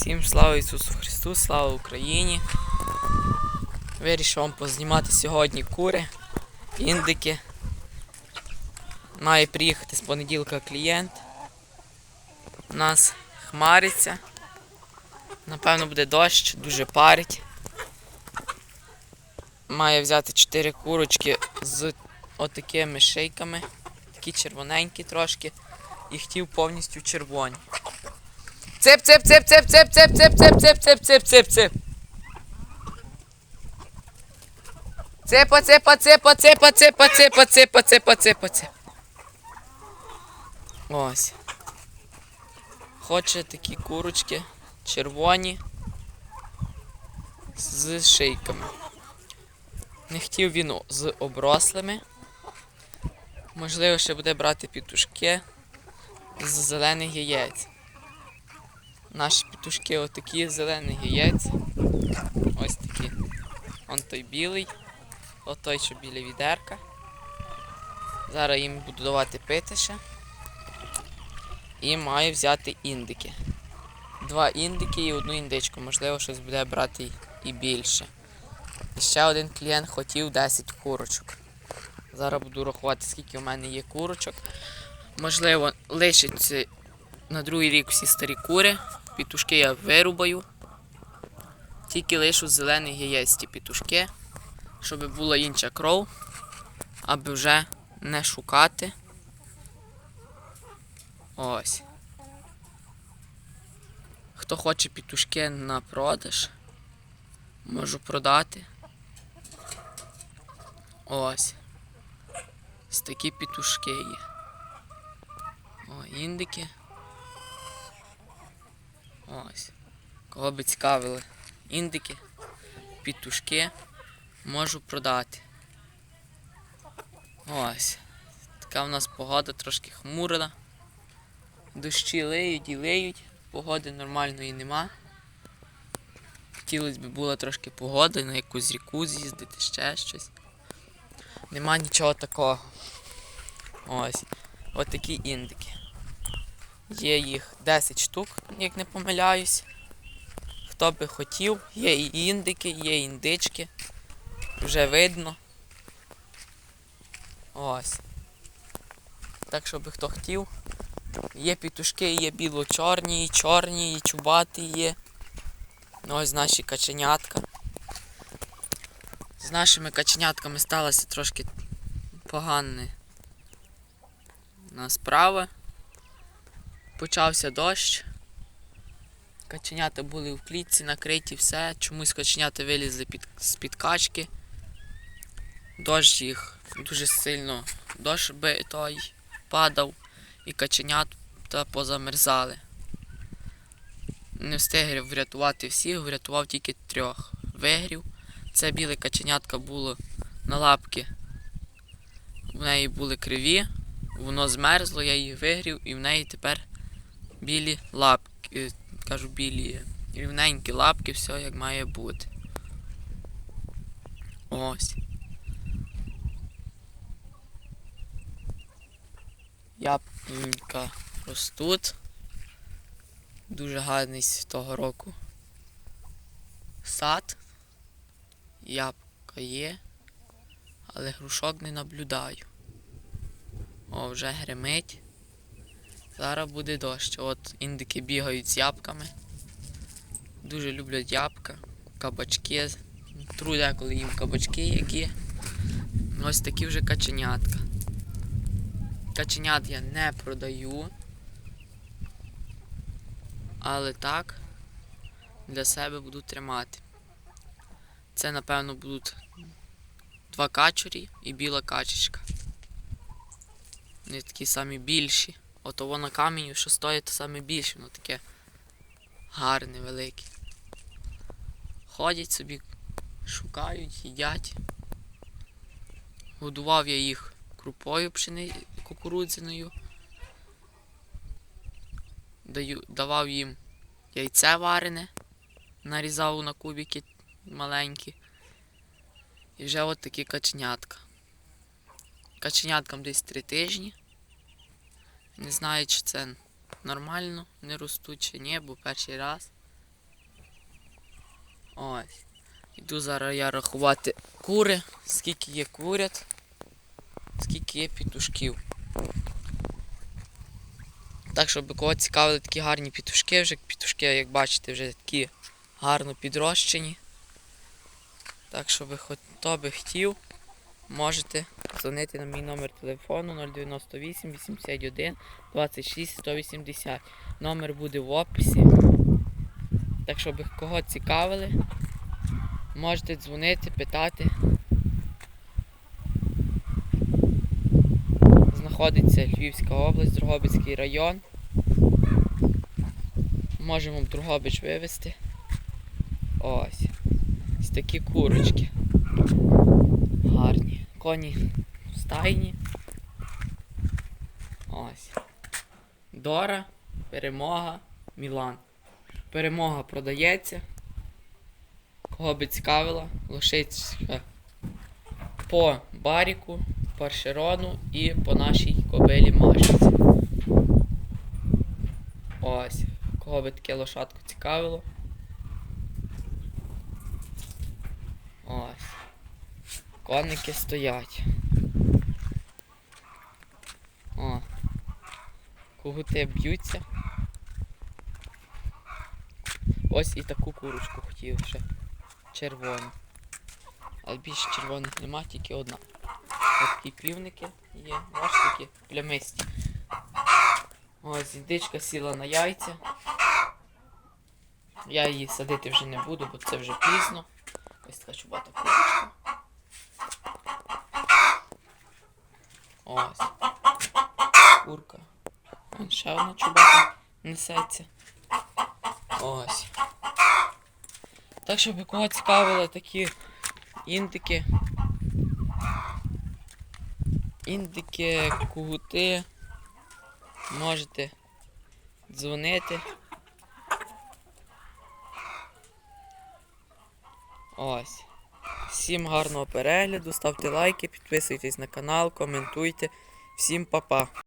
Всім слава Ісусу Христу, слава Україні. Вирішив вам познімати сьогодні кури, індики. Має приїхати з понеділка клієнт. У нас хмариться. Напевно буде дощ, дуже парить. Має взяти 4 курочки з отакими шийками. Такі червоненькі трошки. І хотів повністю червоні. Цеп, цеп, цеп, цеп, цеп, цеп, цеп, цеп, цеп, цеп, цеп, цеп, цеп. Цепа, цепа, цепа, цепа, цепа, цепа, цепа, цепа, цепа, цеп. Ось. Хоче такі курочки червоні з шийками. Не хотів він з оброслими. Можливо, ще буде брати пітушки з зелених яєць. Наші петушки отакі зелених яєць. Ось такі. Он той білий, от той, що біля відерка. Зараз їм буду давати пити ще. І маю взяти індики. Два індики і одну індичку. Можливо, щось буде брати і більше. І ще один клієнт хотів 10 курочок. Зараз буду рахувати, скільки у мене є курочок. Можливо, лишиться на другий рік всі старі кури. Пітушки я вирубаю. Тільки лишу зелених яєць ті пітушки, щоб була інша кров, аби вже не шукати. Ось. Хто хоче пітушки на продаж, можу продати. Ось. Ось такі пітушки є. О, індики. Ось. Кого би цікавили індики, пітушки, можу продати. Ось. Така в нас погода трошки хмурна. Дощі лиють і лиють, погоди нормальної нема. Хотілося б була трошки погода, на якусь ріку з'їздити, ще щось. Нема нічого такого. Ось. Ось такі індики. Є їх 10 штук, як не помиляюсь. Хто би хотів, є і індики, є індички. Вже видно. Ось. Так, щоб хто хотів. Є пітушки, є біло-чорні, і чорні, і чубаті є. Ну, Ось наші каченятка. З нашими каченятками сталося трошки погане на справа. Почався дощ. Каченята були в клітці, накриті, все. Чомусь каченята вилізли під, з-під качки. Дощ їх дуже сильно дощ би той падав і каченята позамерзали. Не встиг врятувати всіх, врятував тільки трьох. Вигрів. Це біле каченятка було на лапки. В неї були криві, воно змерзло, я її вигрів і в неї тепер білі лапки, кажу білі, рівненькі лапки, все як має бути. Ось. Яблунька ростуть. Дуже гарний з того року. Сад. Ябка є, але грушок не наблюдаю. О, вже гримить. Зараз буде дощ. От індики бігають з ябками. Дуже люблять ябка, кабачки. Тру деколи їм кабачки які. Ось такі вже каченятка. Каченят я не продаю. Але так для себе буду тримати. Це, напевно, будуть два качурі і біла качечка. Вони такі самі більші. Ото воно каменю, що стоїть, то саме більше, воно таке гарне, велике. Ходять собі, шукають, їдять. Годував я їх крупою пшени кукурудзяною. Даю, давав їм яйце варене, нарізав на кубики маленькі. І вже от такі каченятка. Каченяткам десь три тижні. Не знаю, чи це нормально, не ростуть чи ні, бо перший раз. Ось. Іду зараз я рахувати кури, скільки є курят, скільки є пітушків. Так, щоб кого цікавили такі гарні пітушки, вже пітушки, як бачите, вже такі гарно підрощені. Так, щоб хто би хотів, можете дзвонити на мій номер телефону 098 81 26 180. Номер буде в описі. Так, щоб кого цікавили, можете дзвонити, питати. Знаходиться Львівська область, Дрогобицький район. Можемо в Дрогобич вивезти. Ось. Ось такі курочки. Гарні. Коні стайні. Ось. Дора, перемога, Мілан. Перемога продається. Кого би цікавило, лошицька по баріку, по широну і по нашій кобилі Машиці. Ось. Кого би таке лошадку цікавило. Ось. Конники стоять. О. Кугути б'ються. Ось і таку курочку хотів ще. Червону. Але більше червоних нема, тільки одна. Ось такі півники є, бачите, такі плямисті. Ось індичка сіла на яйця. Я її садити вже не буду, бо це вже пізно. Ось така чубата курочка. Ось. Курка. Вон ще одна чубата несеться. Ось. Так, щоб кого цікавили такі індики. Індики, кугути. Можете дзвонити. Ось. Всім гарного перегляду, ставте лайки, підписуйтесь на канал, коментуйте. Всім па-па.